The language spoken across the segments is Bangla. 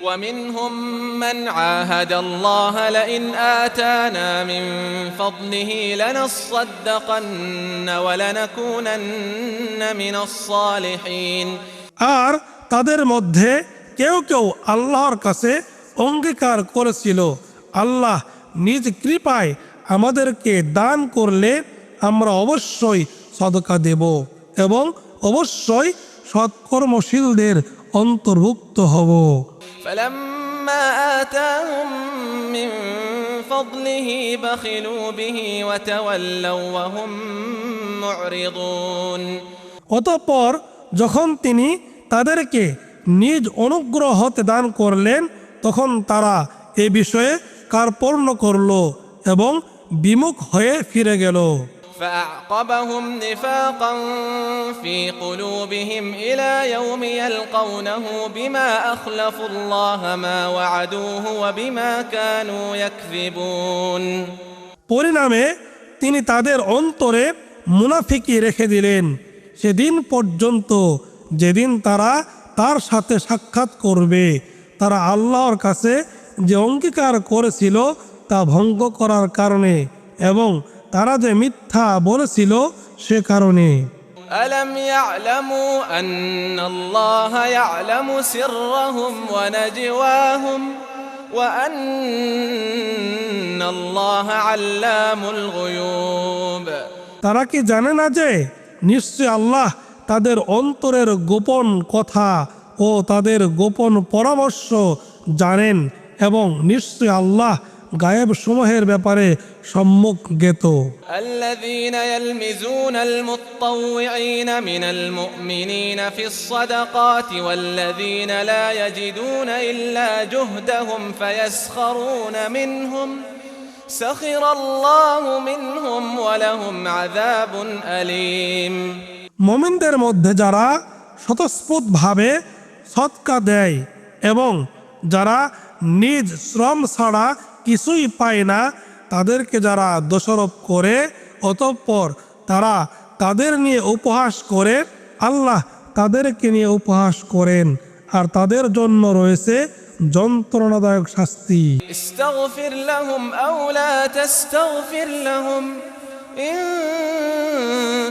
ومنهم من عاهد الله لئن آتانا من فضله لنصدقن ولنكونن من الصالحين আর তাদের মধ্যে কেউ কেউ আল্লাহর কাছে অঙ্গীকার করেছিল আল্লাহ নিজ কৃপায় আমাদেরকে দান করলে আমরা অবশ্যই সদকা দেব এবং অবশ্যই সৎকর্মশীলদের অন্তর্ভুক্ত হব فلما آتاهم من فضله بخلوا به وتولوا وهم معرضون অতঃপর যখন তিনি তাদেরকে নিজ অনুগ্রহ হতে দান করলেন তখন তারা এ বিষয়ে কার্পণ্য করল এবং বিমুখ হয়ে ফিরে গেল فأعقبهم نفاقا في قلوبهم إلى يوم يلقونه بما أخلفوا الله ما وعدوه وبما كانوا يكذبون পরিণামে তিনি তাদের অন্তরে মুনাফিকি রেখে দিলেন সেদিন পর্যন্ত যেদিন তারা তার সাথে সাক্ষাৎ করবে তারা আল্লাহর কাছে যে অঙ্গীকার করেছিল তা ভঙ্গ করার কারণে এবং তারা যে মিথ্যা বলেছিল সে কারণে ألم يعلموا أن الله يعلم سرهم ونجواهم وأن الله علام الغيوب তারা কি জানে না যে নিশ্চয় আল্লাহ তাদের অন্তরের গোপন কথা ও তাদের গোপন পরামর্শ জানেন এবং নিশ্চয় আল্লাহ গায়েব সমূহের ব্যাপারে সম্মুখ জ্ঞেত الذين يلمزون المطوعين من المؤمنين في الصدقات والذين لا يجدون إلا جهدهم فيسخرون منهم سخر الله منهم ولهم عذاب أليم মোমিনদের মধ্যে যারা স্বতঃস্ফূর্তভাবে সৎকা দেয় এবং যারা নিজ শ্রম ছাড়া কিছুই পায় না তাদেরকে যারা দোষারোপ করে অতঃপর তারা তাদের নিয়ে উপহাস করে আল্লাহ তাদেরকে নিয়ে উপহাস করেন আর তাদের জন্য রয়েছে যন্ত্রণাদায়ক শাস্তি استغفر لهم أو لا تستغفر لهم إن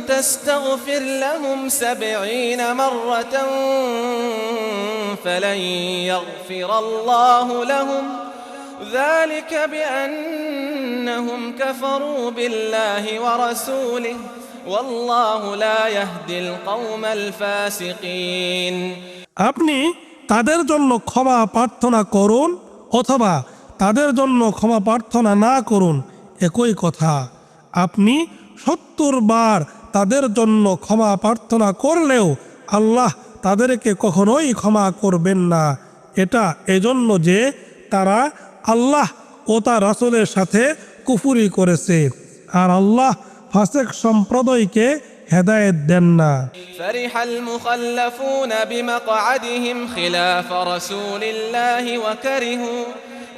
تستغفر لهم سبعين مرة فلن يغفر الله لهم ذلك بأنهم كفروا بالله ورسوله والله لا يهدي القوم الفاسقين আপনি তাদের জন্য ক্ষমা প্রার্থনা করুন অথবা তাদের জন্য ক্ষমা প্রার্থনা না করুন একই কথা আপনি সত্তর বার তাদের জন্য ক্ষমা প্রার্থনা করলেও আল্লাহ তাদেরকে কখনোই ক্ষমা করবেন না এটা এজন্য যে তারা আল্লাহ ও তার রাসূলের সাথে কুফুরি করেছে আর আল্লাহ ফাসেক সম্প্রদায়কে হেদায়েত দেন না فرح المخلفون بمقعدهم خلاف رسول الله وكرهوا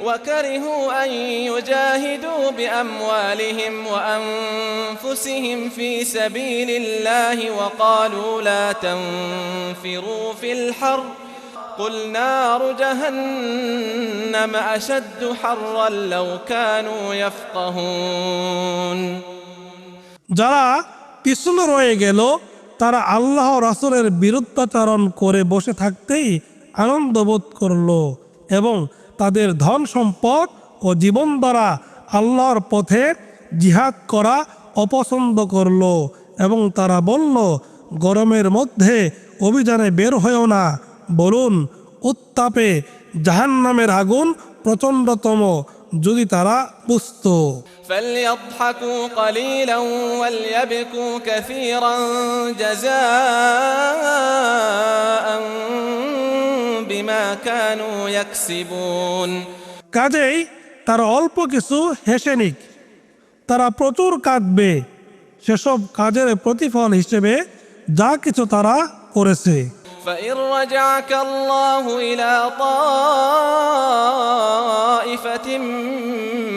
وكرهوا أن يجاهدوا بأموالهم وأنفسهم في سبيل الله وقالوا لا تنفروا في الحر قل نار جهنم أشد حرا لو كانوا يفقهون যারা পিছনে রয়ে গেল তারা আল্লাহ রাসূলের বিরুদ্ধাচারণ করে বসে থাকতেই আনন্দ বোধ করলো এবং তাদের ধন সম্পদ ও জীবন দ্বারা আল্লাহর পথে জিহাদ করা অপছন্দ করলো এবং তারা বলল গরমের মধ্যে অভিযানে বের হয়েও না বলুন উত্তাপে জাহান্নামের আগুন প্রচণ্ডতম যদি তারা বুঝত فليضحكوا قليلا وليبكوا كثيرا جزاء بما كانوا يكسبون কাজেই তারা অল্প কিছু হেসে নিক তারা প্রচুর কাঁদবে সেসব কাজের প্রতিফল হিসেবে যা কিছু তারা করেছে فإن رجعك الله إلى طائفة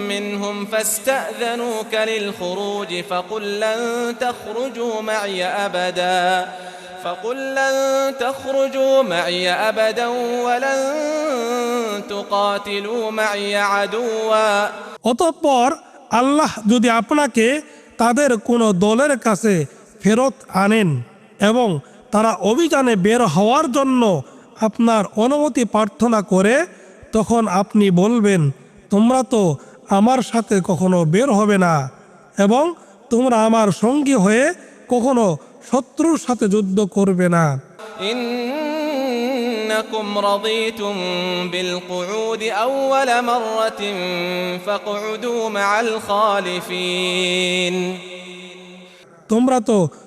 منهم فاستأذنوك للخروج فقل لن تخرجوا معي أبدا فقل لن تخرجوا معي أبدا ولن تقاتلوا معي عدوا অতঃপর আল্লাহ যদি আপনাকে তাদের কোনো দলের কাছে ফেরত আনেন এবং তারা অভিযানে বের হওয়ার জন্য আপনার অনুমতি প্রার্থনা করে তখন আপনি বলবেন তোমরা তো আমার সাথে কখনো বের হবে না এবং তোমরা আমার সঙ্গী হয়ে কখনো শত্রুর সাথে যুদ্ধ করবে না إنكم رضيتم بالقعود أول مرة فاقعدوا مع الخالفين তোমরা তো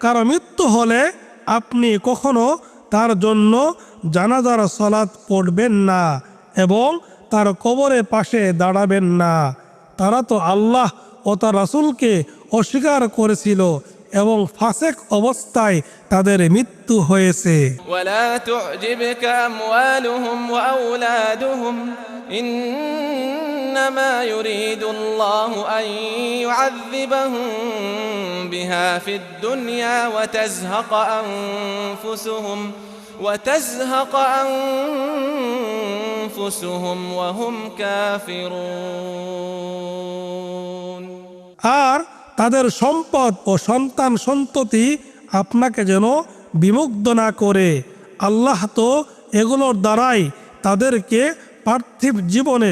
কারও মৃত্যু হলে আপনি কখনো তার জন্য জানাজার সলাদ পড়বেন না এবং তার কবরের পাশে দাঁড়াবেন না। তারা তো আল্লাহ ও তার রাসুলকে অস্বীকার করেছিল এবং ফাসেক অবস্থায় তাদের মৃত্যু হয়েছে। ইন إنما يريد الله أن يعذبهم بها في الدنيا وتزهق أنفسهم وتزهق أنفسهم وهم كافرون আর তাদের সম্পদ ও সন্তান সন্ততি আপনাকে যেন বিমুগ্ধ না করে আল্লাহ তো এগুলোর দ্বারাই তাদেরকে পার্থিব জীবনে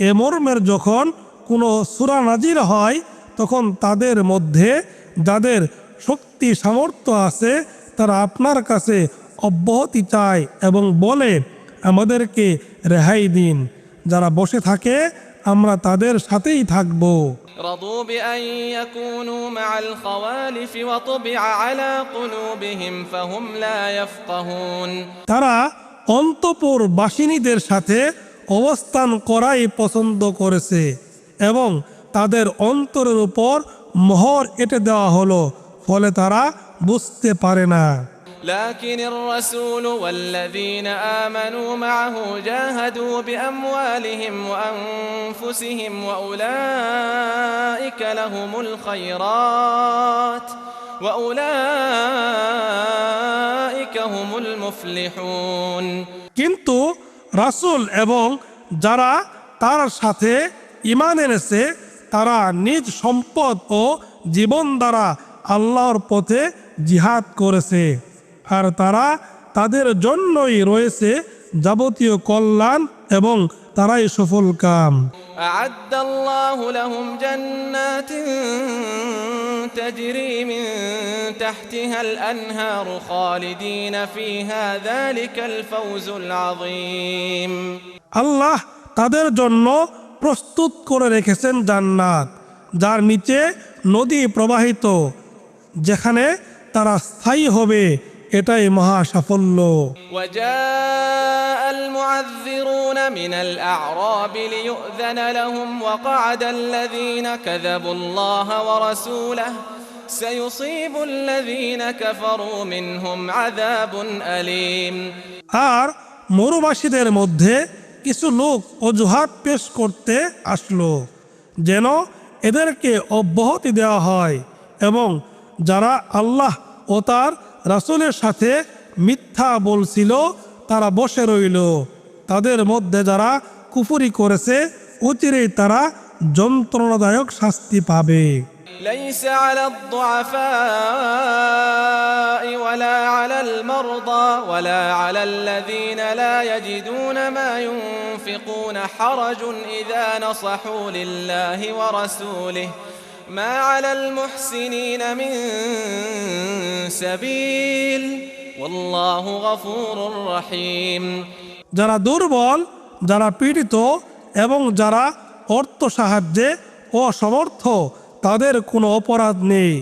এ মর্মের যখন কোনো সূরা নাজির হয় তখন তাদের মধ্যে যাদের শক্তি সামর্থ্য আছে তারা আপনার কাছে অব্যাহতি চায় এবং বলে আমাদেরকে রেহাই দিন যারা বসে থাকে আমরা তাদের সাথেই থাকবো رضوا بأن يكونوا مع الخوالف وطبع على قلوبهم فهم لا يفقهون তারা অন্তপুর বাসিনীদের সাথে অবস্থান করাই পছন্দ করেছে এবং তাদের অন্তরের উপর মোহর এঁটে দেওয়া হলো ফলে তারা বুঝতে পারে না لكن الرسول والذين آمنوا معه جاهدوا بأموالهم وأنفسهم وأولئك لهم الخيرات وأولئك هم المفلحون কিন্তু রাসূল এবং যারা তার সাথে ইমান এনেছে, তারা নিজ সম্পদ ও জীবন দ্বারা আল্লাহর পথে জিহাদ করেছে। আর তারা তাদের জন্যই রয়েছে যাবতীয় কল্যাণ এবং তারাই সফল কাম। أعد الله لهم جنات تجري من تحتها الأنهار خالدين فيها ذلك الفوز العظيم আল্লাহ তাদের জন্য প্রস্তুত করে রেখেছেন জান্নাত যার নিচে নদী প্রবাহিত যেখানে তারা স্থায়ী হবে এটাই মহা সাফল্য وجاء المعذرون من الأعراب ليؤذن لهم وقعد الذين كذبوا الله ورسوله سيصيب الذين كفروا منهم عذاب أليم আর মরুবাসীদের মধ্যে কিছু লোক অজুহাত পেশ করতে আসলো যেন এদেরকে অব্যাহতি দেওয়া হয় এবং যারা আল্লাহ ও তার রাসূলের সাথে মিথ্যা বলছিল তারা বসে রইল তাদের মধ্যে যারা কুফুরি করেছে অচিরেই তারা যন্ত্রণাদায়ক শাস্তি পাবে ليس على الضعفاء ولا على المرضى ولا على الذين لا يجدون ما ينفقون حرج إذا نصحوا لله ورسوله ما على المحسنين من سبيل والله غفور رحيم যারা দুর্বল যারা পীড়িত এবং যারা অর্থ সাহায্যে অসমর্থ তাদের কোনো অপরাধ নেই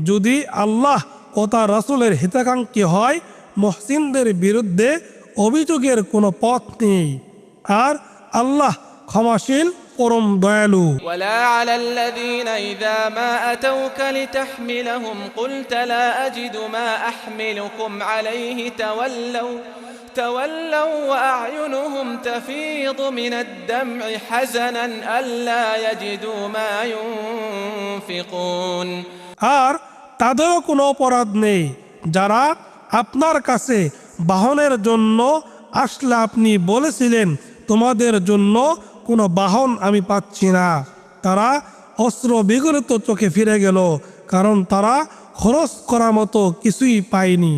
যদি আল্লাহ ও তার রাসুলের হিতাকাঙ্ক্ষী হয় মহসিনদের বিরুদ্ধে অভিযোগের কোনো পথ নেই আর আল্লাহ ক্ষমাশীল পরম দয়ালু ولا على الذين إذا ما أتوك لتحملهم قلت لا أجد ما أحملكم عليه تولوا تولوا وأعينهم تفيض من الدمع حزنا ألا يجدوا ما ينفقون আর তাদেরও কোনো অপরাধ নেই যারা আপনার কাছে বাহনের জন্য আসলে আপনি বলেছিলেন তোমাদের জন্য কোনো বাহন আমি পাচ্ছি না। তারা অস্ত্র বিগলিত চোখে ফিরে গেল, কারণ তারা খরচ করা মতো কিছুই পায়নি।